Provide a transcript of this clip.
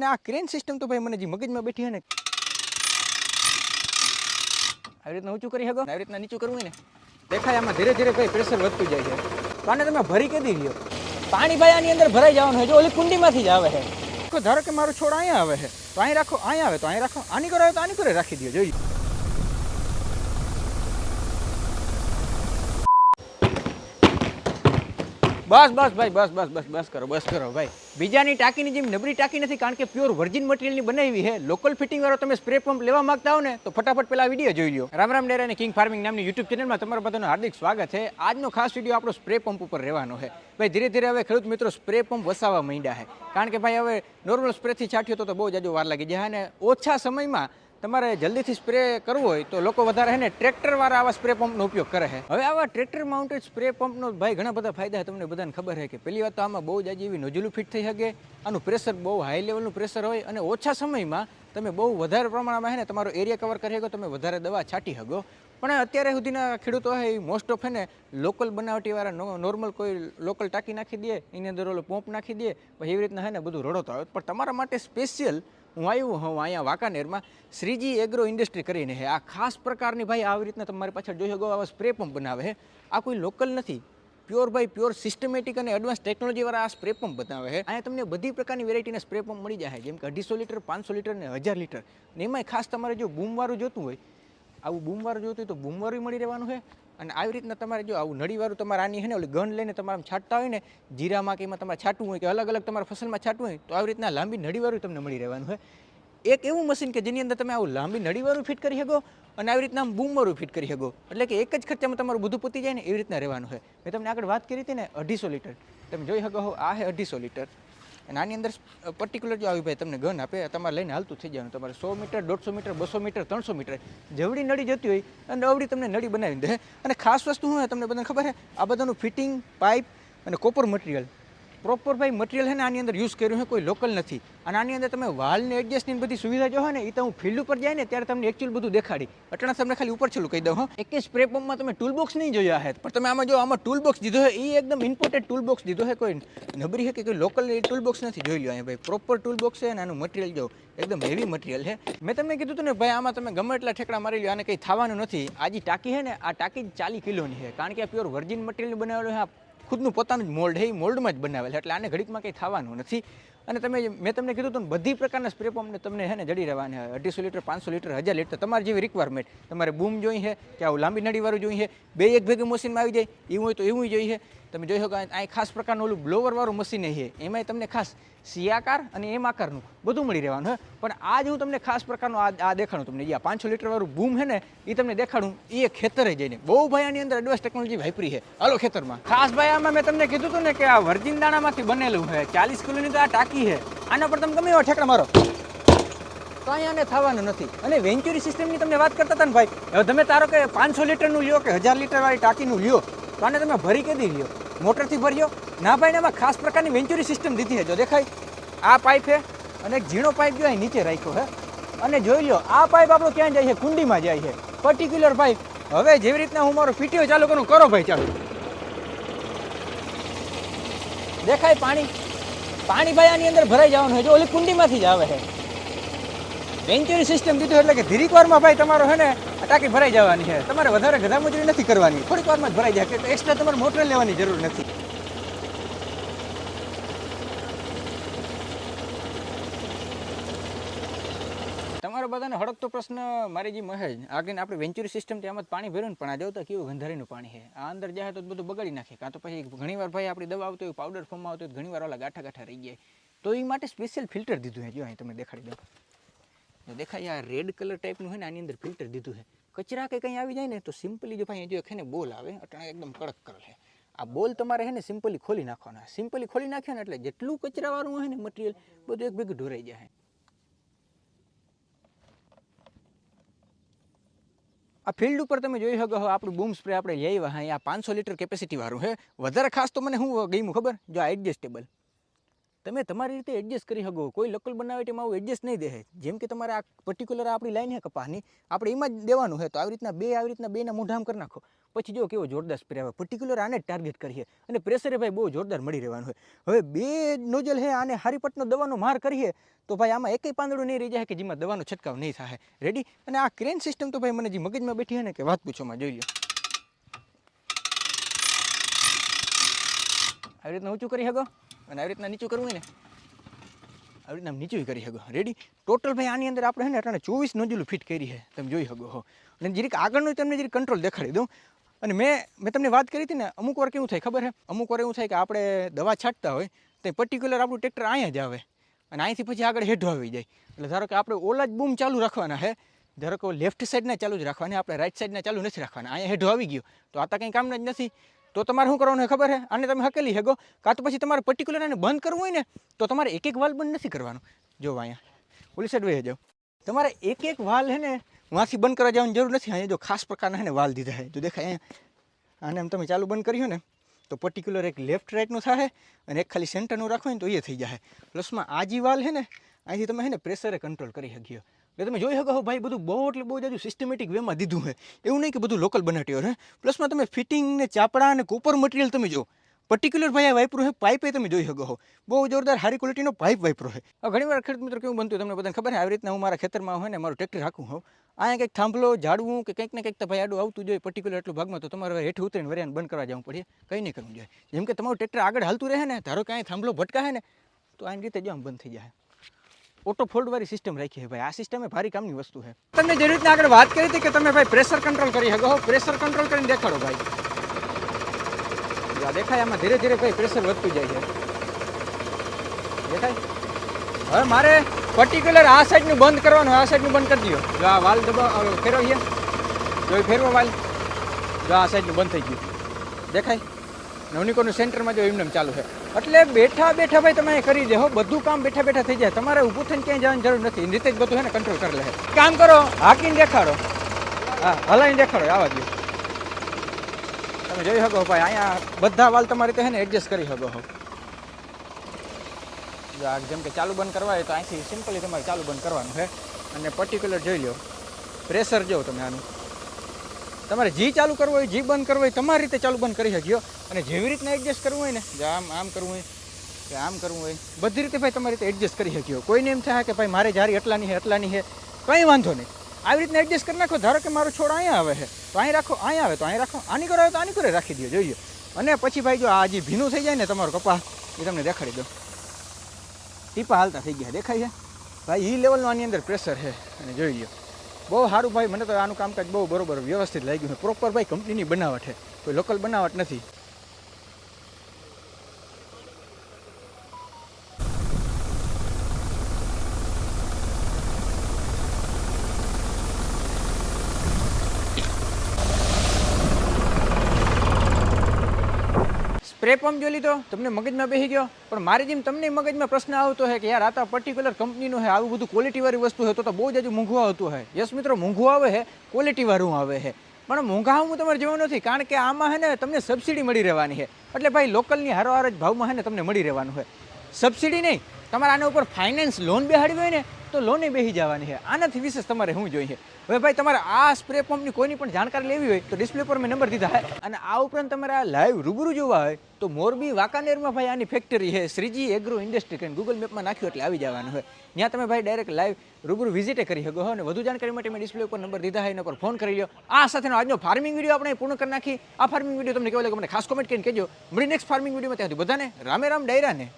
અને આ crane system તો ભાઈ મને જે મગજમાં બેઠી છે ને. આવી રીતના ઊંચું કરી શકો? આવી રીતના નીચું કરવું હોય ને, દેખાય આમાં ધીરે ધીરે ભાઈ પ્રેશર વધતું જાય છે. તો આને તમે ભરી કેદી લ્યો પાણી ભાઈ આની અંદર ભરાઈ જવાનું હોય, જો ઓલી કુંડીમાંથી જ આવે છે. ધારો કે મારો છોડ અહીંયા આવે છે, તો અહીં રાખો, અહીંયા આવે, તો અહીં રાખો, આની કરો, તો આની કરે, રાખી દો જોઈ બસ બસ, ભાઈ, બસ બસ બસ બસ કરો બસ કરો, ભાઈ. બીજાની ટાંકીની જેમ નબળી ટાંકી નથી, કારણ કે પ્યોર વર્જિન મટીરિયલની બનાવી છે. લોકલ ફિટિંગ વાળો તમે સ્પ્રે પંપ લેવા માંગતા હો ને, તો ફટાફટ પેલા વીડિયો જોઈ લો રામ રામ ડેરા અને કિંગ ફાર્મિંગ નામની યુટ્યુબ ચેનલમાં તમારા બધાનું હાર્દિક સ્વાગત છે. આજનો ખાસ વીડિયો આપણો સ્પ્રે પંપ ઉપર રહેવાનો છે. ભાઈ, ધીરે ધીરે હવે ખેડૂત મિત્રો સ્પ્રે પંપ વસાવવા માંડ્યા છે. કારણ કે ભાઈ, હવે નોર્મલ સ્પ્રેથી છાંટ્યો તો બહુ જાજો વાર લાગી જાય અને ઓછા સમયમાં તમારે જલ્દીથી સ્પ્રે કરવો હોય તો લોકો વધારે ને ટ્રેક્ટરવાળા આવા સ્પ્રે પંપનો ઉપયોગ કરે છે હવે આવા ટ્રેક્ટર માઉન્ટેડ સ્પ્રે પંપનો ભાઈ ઘણા બધા ફાયદા તમને બધાને ખબર છે કે પહેલી વાત તો આમાં બહુ જાજી એવી નોઝલું ફિટ થઈ શકે, આનું પ્રેશર બહુ હાઈ લેવલનું પ્રેશર હોય અને ઓછા સમયમાં તમે બહુ વધારે પ્રમાણમાં હે ને તમારો એરિયા કવર કરી શકો, તમે વધારે દવા છાંટી શકો. પણ અત્યારે સુધીના ખેડૂતો હોય એ મોસ્ટ ઓફ હે લોકલ બનાવટીવાળા નોર્મલ કોઈ લોકલ ટાંકી નાખી દે, એની અંદર ઓલો પંપ નાખી દે, પછી એવી રીતના હે ને બધું રડોતો આવે. પણ તમારા માટે સ્પેશિયલ હું આવ્યો, હું અહીંયા વાંકાનેરમાં શ્રીજી એગ્રો ઇન્ડસ્ટ્રી કરીને છે આ ખાસ પ્રકારની ભાઈ આવી રીતના તમારી પાછળ જોઈ શકો, આવા સ્પ્રે પંપ બનાવે છે આ કોઈ લોકલ નથી. પ્યોર ભાઈ પ્યોર સિસ્ટમેટિક અને એડવાન્સ ટેકનોલોજીવાળા આ સ્પ્રે પંપ બનાવે છે અહીંયા તમને બધી પ્રકારની વેરાયટીના સ્પ્રે પંપ મળી જાય જેમ કે અઢીસો લીટર, પાંચસો લીટર ને હજાર લીટર. ને એમાંય ખાસ તમારે જો બૂમવાળું જોતું હોય, આવું બૂમવાળું જોતું હોય તો બૂમવાળું મળી રહેવાનું છે અને આવી રીતના તમારે જો આવું નળીવાળું તમારે આની હે ને ઓલી ગન લઈને તમારે છાંટતા હોય ને, જીરામાં કે એમાં તમારે છાંટવું હોય કે અલગ અલગ તમારા ફસલમાં છાંટવું હોય, તો આવી રીતના લાંબી નળીવાળું તમને મળી રહેવાનું હોય. એક એવું મશીન કે જેની અંદર તમે આવું લાંબી નળીવાળું ફિટ કરી શકો અને આવી રીતના બૂમવાળું ફિટ કરી શકો. એટલે કે એક જ ખર્ચામાં તમારું બધું પતી જાય ને એવી રીતના રહેવાનું હોય. મેં તમને આગળ વાત કરી હતી ને અઢીસો લીટર. તમે જોઈ શકો હો, આ છે અઢીસો લીટર. અને આની અંદર પર્ટિક્યુલર જો આવી ભાઈ તમને ગન આપે, તમારે લઈને હાલતું થઈ જવાનું. તમારે સો મીટર, દોઢસો મીટર, બસો મીટર, ત્રણસો મીટર, જેવડી નળી જતી હોય, અને અવડી તમને નળી બનાવી દે. અને ખાસ વસ્તુ શું હોય તમને બધાને ખબર છે? આ બધાનું ફિટિંગ પાઇપ અને કોપર મટીરિયલ પ્રોપર ભાઈ મટીરિયલ છે ને આની અંદર યુઝ કર્યું છે, કોઈ લોકલ નથી. અને આની અંદર તમે વાલને એડજસ્ટની બધી સુવિધા જો હોય ને એ તો હું ફિલ્ડ ઉપર જાય ને, ત્યારે તમને એકચ્યુઅલ બધું દેખાડી. અટણા તમને ખાલી ઉપર છેલ્લું કહી દઉં એક સ્પ્રે પંપમાં તમે ટૂલ બોક્સ નહીં જોયા હે. પણ તમે આમાં જો આમાં ટૂલ બોક્સ દીધો છે એ એકદમ ઇમ્પોર્ટેડ ટૂલ બોક્સ દીધો છે, કોઈ નબરી છે કે કોઈ લોકલ ટૂલ બોક્સ નથી જોઈ લો અહીંયા ભાઈ. પ્રોપર ટૂલ બોક્સ છે અને આનું મટીરિયલ જો, એકદમ હેવી મટીરિયલ છે. મેં તમને કીધું હતું ને, ભાઈ, આમાં તમે ગમે એટલા ઠેકડા મારી લો આને કંઈ થવાનું નથી. આ જે ટાંકી છે ને, આ ટાંકી ચાલી કિલોની છે. કારણ કે આ પ્યોર વર્જિન મટીરિયલ બનાવેલું છે, આ ખુદનું પોતાનું જ મોલ્ડ છે એ મોલ્ડમાં જ બનાવેલ એટલે આને ઘડીકમાં કંઈ થવાનું નથી. અને તમે મેં તમને કીધું હતું બધી પ્રકારના સ્પ્રે પંપને તમને છે ને, જડી રહેવાના અઢીસો લીટર, પાંચસો લીટર, હજાર લીટર, તમારી જેવી રિક્વાયરમેન્ટ તમારે બૂમ જોઈ છે કે આવું લાંબી નળીવાળું જોઈએ બે એક ભેગું મશીનમાં આવી જાય. એવું હોય તો એવું જોઈએ તમે જોઈ શકો અહીં ખાસ પ્રકારનું ઓલું બ્લોવરવાળું મશીન છે. એમાંય તમને ખાસ સિયાકાર અને એમ આકારનું બધું મળી રહેવાનું, હે? પણ આજ હું તમને ખાસ પ્રકારનું આ આ દેખાડું તમને. જે આ પાંચસો લીટરવાળું બૂમ છે ને એ તમને દેખાડું. એ ખેતરે જઈને. બહુ ભાઈ આની અંદર એડવાન્સ ટેકનોલોજી વાપરી છે. હાલો ખેતરમાં. ખાસ ભાઈ આમાં મેં તમને કીધું હતું ને કે આ વર્જિન દાણામાંથી બનેલું છે. ચાલીસ કિલોની તો આ ટાંકી છે. આના પર તમે ગમે એવા ઠેકડા મારો. અહીંયા આને થવાનું નથી. અને વેન્ચુરી સિસ્ટમની તમને વાત કરતા હતા ને ભાઈ, હવે તમે તારો કે પાંચસો લીટરનું લ્યો કે હજાર લીટરવાળી ટાંકીનું લ્યો, તો આને તમે ભરી કેદી લ્યો? મોટરથી ભર્યો? ના ભાઈ એમાં ખાસ પ્રકારની વેન્ચુરી સિસ્ટમ દીધી છે. જો દેખાય, આ પાઇપ છે અને એક ઝીણો પાઇપ અહીં નીચે રાખ્યો છે. અને જોઈ લો, આ પાઇપ આપણો ક્યાં જાય છે? કુંડીમાં જાય છે. પર્ટિક્યુલર પાઇપ હવે જેવી રીતના હું મારો પીટીઓ ચાલુ કરું, કરો ભાઈ ચાલુ. દેખાય પાણી? પાણી ભાઈ આની અંદર ભરાઈ જવાનું છે. જો ઓલી કુંડીમાંથી જ આવે છે. વેન્ચુરી સિસ્ટમ દીધું એટલે કે ધીરીક વારમાં ભાઈ તમારો છે ને ટાંકી ભરાઈ જવાની છે. તમારે વધારે ગધામુજરી નથી કરવાની. થોડીક વારમાં જ ભરાઈ જાય. કે એક્સ્ટ્રા તમારે મોટર લેવાની જરૂર નથી. બધાને હડકતો પ્રશ્ન મારી જે. મહેજ આગળ આપણે વેન્ચુરી સિસ્ટમ આમાં જ પાણી ભર્યું પણ આ જોતા કેવું ગંધારીનું પાણી છે. આ અંદર જાય તો બધું બગાડી નાખે. કાં તો પછી ઘણીવાર ભાઈ આપણી દવા આવતી હોય પાવડર ફોર્મમાં આવતી હોય ઘણીવાર ઓલા ગાંઠા ગાંઠા રહી જાય. તો એ માટે સ્પેશિયલ ફિલ્ટર દીધું છે. જો અહીં તમને દેખાડી દઉં. દેખાય, આ રેડ કલર ટાઈપનું હોય ને, આની અંદર ફિલ્ટર દીધું છે. કચરા કે કંઈ આવી જાય ને, તો સિમ્પલી જો ભાઈ જો ને બોલ આવે, અટાણે એકદમ કડક કરેલ છે. આ બોલ તમારે છે ને સિમ્પલી ખોલી નાખવાના સિમ્પલી ખોલી નાખ્યો ને, એટલે જેટલું કચરાવાળું હોય ને મટીરિયલ બધું એક ભેગું ઢોરાઈ જાય. આ ફિલ્ડ ઉપર તમે જોઈ શકો આપણું બૂમ સ્પ્રે આપણે લઈ આવ્યા આ પાંચસો લીટર કેપેસિટીવાળું હે વધારે ખાસ તો મને શું ગમ્યું ખબર? જો આ એડજસ્ટેબલ તમે તમારી રીતે એડજસ્ટ કરી શકો. કોઈ લોકલ બનાવે તેમાં આવું એડજસ્ટ નહીં દે જેમ કે તમારે આ પર્ટિક્યુલર આપણી લાઈન છે કપાસની, આપણે એમાં જ દેવાનું છે તો આવી રીતના બે, આવી રીતના બેના મોઢામ કરી નાખો. પછી જો કેવો જોરદાર સ્પ્રે આવે. પર્ટિક્યુલર આને જ ટાર્ગેટ કરીએ અને પ્રેશરે ભાઈ બહુ જોરદાર મળી રહેવાનું હોય હવે બે નોઝલ છે આને હારીપટનો દવાનો માર કરીએ તો ભાઈ આમાં એકેય પાંદડું નહીં રહી જાય કે જેમાં દવાનો છંટકાવ નહીં થાય. રેડી અને આ ક્રેન સિસ્ટમ તો ભાઈ મને જે મગજમાં બેઠી છે ને કે વાત પૂછોમાં જોઈ લો આવી રીતના ઊંચું કરી શકો અને આવી રીતના નીચું કરવું હોય ને, આવી રીતના નીચું કરી શકો. રેડી ટોટલ ભાઈ આની અંદર આપણે ને અટાણે ચોવીસ નોઝલું ફિટ કરી છે તમે જોઈ શકો હો. અને જરીક આગળનું તમને જરીક કંટ્રોલ દેખાડી દઉં. અને મેં મેં તમને વાત કરી હતી ને, અમુક વાર કેવું થાય ખબર છે અમુક વાર એવું થાય કે આપણે દવા છાંટતા હોય, તો પર્ટિક્યુલર આપણું ટ્રેક્ટર અહીંયા જ આવે. અને અહીંથી પછી આગળ હેઠો આવી જાય. એટલે ધારો કે આપણે ઓલા જ બૂમ ચાલુ રાખવાના છે ધારો કે લેફ્ટ સાઈડના ચાલુ જ રાખવાના, આપણે રાઈટ સાઈડના ચાલુ નથી રાખવાના. અહીંયા હેઠો આવી ગયો. તો આ તો કંઈ કામના જ નથી. તો તમારે શું કરવાનું ખબર છે આને તમે હકેલી શકો કાં તો પછી તમારે પર્ટિક્યુલર આને બંધ કરવું હોય ને, તો તમારે એક એક વાલ બંધ નથી કરવાનો. જો અહીંયા, ઓલી સાઈડ વહી જાઓ. તમારે એક એક વાલ છે ને વાંથી બંધ કરવા જવાની જરૂર નથી. અહીંયા જો ખાસ પ્રકારના ને વાલ દીધા છે જો દેખાય અહીંયા. આને આમ તમે ચાલુ બંધ કર્યું ને, તો પર્ટિક્યુલર એક લેફ્ટ રાઈટનું થાય અને એક ખાલી સેન્ટરનું રાખો ને, તો એ થઈ જાય પ્લસમાં આ જે વાલ છે ને, અહીંથી તમે હે ને પ્રેશરે કંટ્રોલ કરી શકીએ એટલે તમે જોઈ શકો ભાઈ, બધું બહુ એટલે બહુ જાજુ સિસ્ટમેટિક વેમાં દીધું છે. એવું નહીં કે બધું લોકલ બનાટ્યો છે પ્લસમાં તમે ફિટિંગ ને ચાપડા અને કોપર મટીરિયલ તમે જો પર્ટિક્યુલર ભાઈ આ વાપરું છે પાઇપે તમે જોઈ શકો છો બહુ જોરદાર સારી ક્વોલિટીનો પાઇપ વાપરો છે. ઘણી વાર ખેડૂત મિત્રો કેવું બનતું તમને બધાને ખબર છે, આવી રીતના હું મારા ખેતરમાં હોય ને, મારું ટ્રેક્ટર રાખું હોઉં. અહીંયા કંઈક થાંભલો, ઝાડવું કે કંઈક ને કંઈક તો ભાઈ આડું આવતું જોઈએ પર્ટિક્યુલર એટલું ભાગમાં, તો તમારે હેઠ ઉતરીને વરિયાને બંધ કરવા જવું પડે. કંઈ નહીં કરવું જોઈએ. જેમ કે તમારું ટ્રેક્ટર આગળ હાલતું રહે ને, ધારો કે અહીં થાંભલો ભટકાય ને, તો આની રીતે જો આમ બંધ થઈ જાય. ઓટો ફોલ્ડ વાળી સિસ્ટમ રાખી છે ભાઈ. આ સિસ્ટમ એ ભારી કામની વસ્તુ છે. તમને જે રીતના આગળ વાત કરી હતી કે તમે ભાઈ પ્રેશર કંટ્રોલ કરી શકો. પ્રેશર કંટ્રોલ કરીને દેખાડો ભાઈ. આ દેખાય, આમાં ધીરે ધીરે ભાઈ પ્રેશર વધતું જાય છે. દેખાય? હવે મારે પર્ટિક્યુલર આ સાઈડનું બંધ કરવાનું, આ સાઈડનું બંધ કરી દો જો આ વાલ દબા ફેરવીએ જો એ ફેરવો વાલ. જો આ સાઈડનું બંધ થઈ ગયું. દેખાય? નવનિકોનું સેન્ટરમાં જો એમને ચાલુ છે. એટલે બેઠા બેઠા ભાઈ તમે કરી દે હો, બધું કામ બેઠા બેઠા થઈ જાય. તમારે ઊભું થઈને ક્યાંય જવાની જરૂર નથી. રીતે જ બધું છે ને કંટ્રોલ કરી લે કામ કરો, હાકીને દેખાડો. હા, હલાઈને દેખાડો, આવા દો તમે જોઈ શકો ભાઈ, અહીંયા બધા વાલ તમારી રીતે છે ને એડજસ્ટ કરી શકો હો. જેમ કે ચાલુ બંધ કરવા હોય તો અહીંથી સિમ્પલી તમારે ચાલુ બંધ કરવાનું છે અને પર્ટિક્યુલર જોઈ લો પ્રેશર જો તમે આનું. તમારે જી ચાલુ કરવું હોય, જી બંધ કરવું હોય, તમારી રીતે ચાલુ બંધ કરી શકીઓ અને જેવી રીતના એડજસ્ટ કરવું હોય ને, જે આમ આમ કરવું હોય, કે આમ કરવું હોય, બધી રીતે ભાઈ તમારી રીતે એડજસ્ટ કરી શક્યો કોઈને એમ થાય કે ભાઈ મારે જારી એટલાની છે એટલાની છે, કંઈ વાંધો નહીં. આવી રીતના એડજસ્ટ કરી નાખો, ધારો કે મારો છોડ અહીંયા આવે છે, તો અહીં રાખો, અહીંયા આવે, તો અહીં રાખો, આની કરો તો આની કરે રાખી દો જોઈએ. અને પછી ભાઈ જો આ જે ભીનું થઈ જાય ને તમારો કપાસ, એ તમને દેખાડી દો ટીપા હાલતા થઈ ગયા, દેખાય છે? ભાઈ એ લેવલનું આની અંદર પ્રેશર છે. અને જોઈ લો બહુ સારું ભાઈ, મને તો આનું કામકાજ બહુ બરોબર વ્યવસ્થિત લાગ્યું છે. પ્રોપર ભાઈ કંપનીની બનાવટ છે. કોઈ લોકલ બનાવટ નથી. સ્પ્રે પંપ જોઈ લીધો, તમને મગજમાં બેસી ગયો. પણ મારી જેમ તમને મગજમાં પ્રશ્ન આવતો હોય કે યાર, આ તો પર્ટિક્યુલર કંપનીનું છે આવું બધું ક્વોલિટીવાળી વસ્તુ હોય તો તો બહુ જ હજુ મોંઘું આવતું હોય યસ મિત્રો, મોંઘું આવે છે ક્વોલિટીવાળું આવે છે પણ મોંઘાવું તમારે જેવું નથી, કારણ કે આમાં છે ને તમને સબસિડી મળી રહેવાની છે એટલે ભાઈ લોકલની હારોહાર જ ભાવમાં છે ને તમને મળી રહેવાનું હોય સબસિડી નહીં, તમારે આના ઉપર ફાઇનાન્સ લોન બેહાડવી હોય ને તો લોને બેસી જવાની છે. આનાથી વિશેષ તમારે શું જોઈએ? હવે ભાઈ, તમારે આ સ્પ્રે પંપની કોઈની પણ જાણકારી લેવી હોય તો ડિસ્પ્લે પર મેં નંબર દીધા છે. અને આ ઉપરાંત તમારે આ લાઈવ રૂબરૂ જોવા હોય તો મોરબી વાંકાનેરમાં ભાઈ આની ફેક્ટરી છે. શ્રીજી એગ્રો ઇન્ડસ્ટ્રી કરીને ગૂગલ મેપમાં નાખ્યું એટલે આવી જવાનું હોય ત્યાં તમે ભાઈ ડાયરેક્ટ લાઈવ રૂબરૂ વિઝિટે કરી શકો અને વધુ જાણકારી માટે મેં ડિસ્પ્લે ઉપર નંબર દીધા હોય એના પર ફોન કરી લો આ સાથેનો આજનો ફાર્મિંગ વીડિયો આપણે પૂર્ણ કરી નાખી. આ ફાર્મિંગ વીડિયો તમને કેવો લાગે મને ખાસ કોમેન્ટ કરીને કહેજો. મળી નેક્સ્ટ ફાર્મિંગ વિડીયોમાં ત્યાંથી બધાને રામે રામ, ડાયરાને.